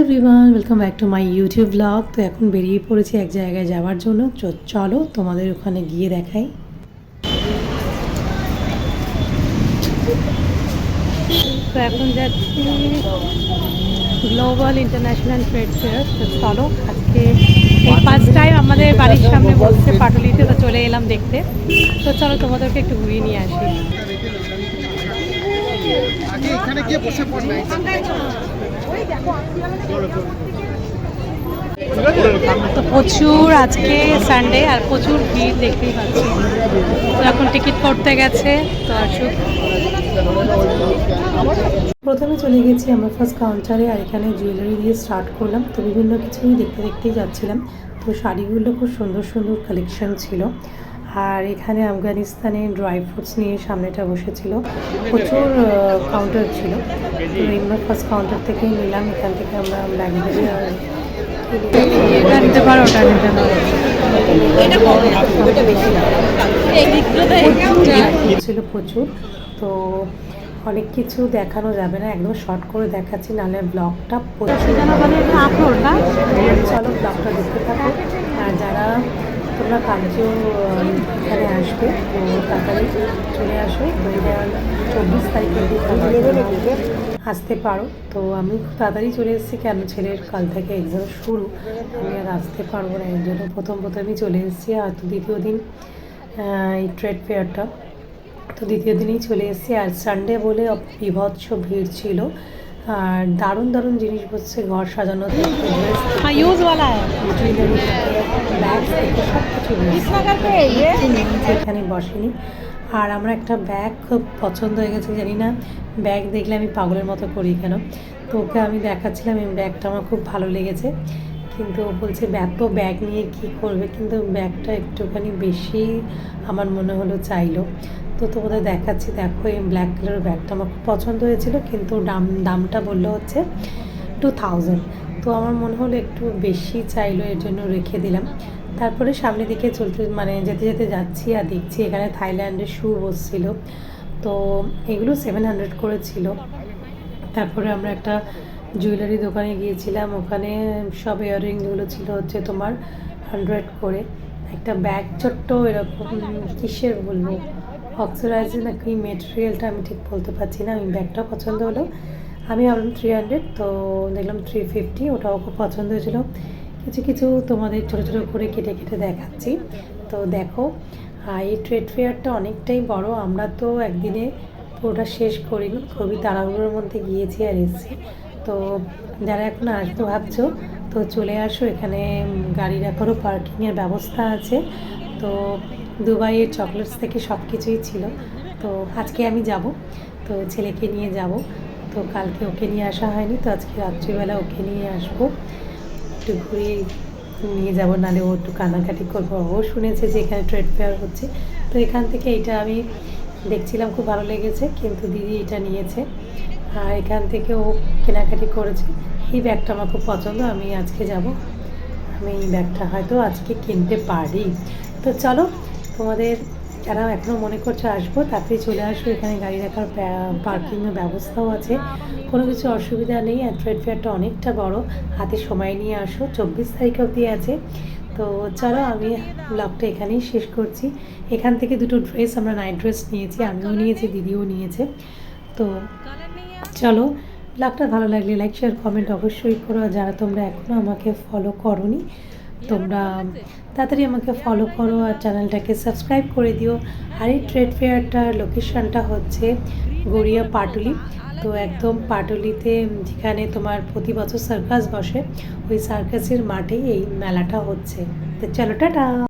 Everyone welcome back to my YouTube vlog তো এখন বেরিয়ে পড়েছি এক জায়গায় যাওয়ার জন্য। চলো তোমাদের ওখানে গিয়ে দেখাই। তো এখন যাচ্ছি গ্লোবাল ইন্টারন্যাশনাল ট্রেড ফেয়ার তো চলো, আজকে এই ফার্স্ট টাইম আমাদের বাড়ির সামনে বসছে পাটুলিতে তো চলে এলাম দেখতে। তো চলো তোমাদেরকে একটু ঘুরিয়ে নিয়ে আসি। এখানে গিয়ে বসে তো প্রচুর আজকে সানডে আর প্রচুর ভিড় দেখতেই পাচ্ছি। তো এখন টিকিট করতে গেছে, তো আসুক। প্রথমে চলে গেছি আমরা ফার্স্ট কাউন্টারে আর এখানে জুয়েলারি দিয়ে স্টার্ট করলাম। তো বিভিন্ন কিছুই দেখতে দেখতেই যাচ্ছিলাম। তো শাড়িগুলো খুব সুন্দর সুন্দর কালেকশন ছিল। আর এখানে আফগানিস্তানে ড্রাই ফ্রুটস নিয়ে সামনেটা বসেছিল। প্রচুর কাউন্টার ছিল। তো ফার্স্ট কাউন্টার থেকেই নিলাম। এখান থেকে আমরা আর এটা নিতে পারো ওটা নিতে পারো। ছিল প্রচুর তো অনেক কিছু দেখানো যাবে না একদম শর্ট করে দেখাচ্ছি নাহলে ব্লগটা প্রচুর। চলো ব্লগটা দেখতে থাকো। আর যারা তোমরা কার্য এখানে আসবে। তো তাড়াতাড়ি চলে আসো। চব্বিশ তারিখের তোমরা আসতে পারো। তো আমি খুব তাড়াতাড়ি চলে এসেছি, কেন ছেলের কাল থেকে এক্সাম শুরু। আমি আর আসতে পারব না, এর জন্য প্রথম প্রথমই চলে এসেছি। আর তো দ্বিতীয় দিন এই ট্রেড ফেয়ারটা তো দ্বিতীয় দিনেই চলে এসেছি। আর সানডে বলে বিভৎস ভিড় ছিল। আর দারুণ দারুণ জিনিস বসছে ঘর সাজানো এখানে বসেনি। আর আমার একটা ব্যাগ খুব পছন্দ হয়ে গেছে জানি না। ব্যাগ দেখলে আমি পাগলের মতো করি কেন? তো ওকে আমি দেখাচ্ছিলাম এই ব্যাগটা আমার খুব ভালো লেগেছে। কিন্তু ও বলছে এত ব্যাগ নিয়ে কি করবে? কিন্তু ব্যাগটা একটুখানি বেশি আমার মনে হলো চাইলো। তো তোমাদের দেখাচ্ছি, দেখো এই ব্ল্যাক কালারের ব্যাগটা আমার খুব পছন্দ হয়েছিল, কিন্তু দাম, দামটা বলল হচ্ছে টু থাউজেন্ড তো আমার মনে হলো একটু বেশি চাইলো, এর জন্য রেখে দিলাম। তারপরে সামনে দিকে চলতে মানে যেতে যেতে যাচ্ছি আর দেখছি এখানে থাইল্যান্ডের শু বসছিল। তো এগুলো সেভেন হান্ড্রেড করে ছিল। তারপরে আমরা একটা জুয়েলারি দোকানে গিয়েছিলাম, ওখানে সব ইয়াররিংগুলো ছিল হচ্ছে তোমার হান্ড্রেড করে। একটা ব্যাগ ছোট্ট এরকম, কিসের বলব? অক্সিডাইজের না কি মেটেরিয়ালটা আমি ঠিক বলতে পারছি না আমি ব্যাগটা পছন্দ হলো। আমি ভাবলাম থ্রি হান্ড্রেড তো দেখলাম থ্রি ফিফটি ওটাও খুব পছন্দ হয়েছিলো। কিছু কিছু তোমাদের ছোটো ছোটো করে কেটে কেটে দেখাচ্ছি। তো দেখো এই ট্রেড ফেয়ারটা অনেকটাই বড় আমরা তো একদিনে পুরোটা শেষ করিনি খুবই তাড়াহুড়োর মধ্যে গিয়েছি আর এসেছি। তো যারা এখন আসব ভাবছ তো চলে আসো এখানে উম, গাড়ি রাখারও পার্কিংয়ের ব্যবস্থা আছে। তো দুবাইয়ের চকলেটস থেকে সব কিছুই ছিল। তো আজকে আমি যাব। তো ছেলেকে নিয়ে যাব। তো কালকে ওকে নিয়ে আসা হয়নি। তো আজকে রাত্রিবেলা ওকে নিয়ে আসব। একটু ঘুরিয়ে নিয়ে যাব, নাহলে ও একটু কান্নাকাটি করব। ও শুনেছে যে এখানে ট্রেড ফেয়ার হচ্ছে। তো এখান থেকে এটা আমি দেখছিলাম, খুব ভালো লেগেছে। কিন্তু দিদি এটা নিয়েছে। আর এখান থেকে ও কেনাকাটি করেছে। এই ব্যাগটা আমার খুব পছন্দ। আমি আজকে যাব। আমি এই ব্যাগটা হয়তো আজকে কিনতে পারি। তো চলো তোমাদের যারা এখনও মনে করছ আসব, তাড়াতাড়ি চলে আসব এখানে গাড়ি রাখার পার্কিংয়ের ব্যবস্থাও আছে। কোনো কিছু অসুবিধা নেই ট্রেড ফেয়ারটা অনেকটা বড়। হাতে সময় নিয়ে আসো। চব্বিশ তারিখ অবধি আছে। তো চলো, আমি ব্লগটা এখানেই শেষ করছি। এখান থেকে দুটো ড্রেস আমরা নাইট ড্রেস নিয়েছি, আমিও নিয়েছি, দিদিও নিয়েছে। তো চলো ব্লগটা ভালো লাগলে লাইক শেয়ার কমেন্ট অবশ্যই করো। যারা তোমরা এখনও আমাকে ফলো করোনি তোমরা তাড়াতাড়ি আমাকে ফলো করো আর চ্যানেলটাকে সাবস্ক্রাইব করে দিও। আর এই ট্রেড ফেয়ারটার লোকেশনটা হচ্ছে গড়িয়া পাটুলি। তো একদম পাটুলিতে যেখানে তোমার প্রতি বছর সার্কাস বসে, ওই সার্কাসের মাঠেই এই মেলাটা হচ্ছে। তো চলো, টাটা!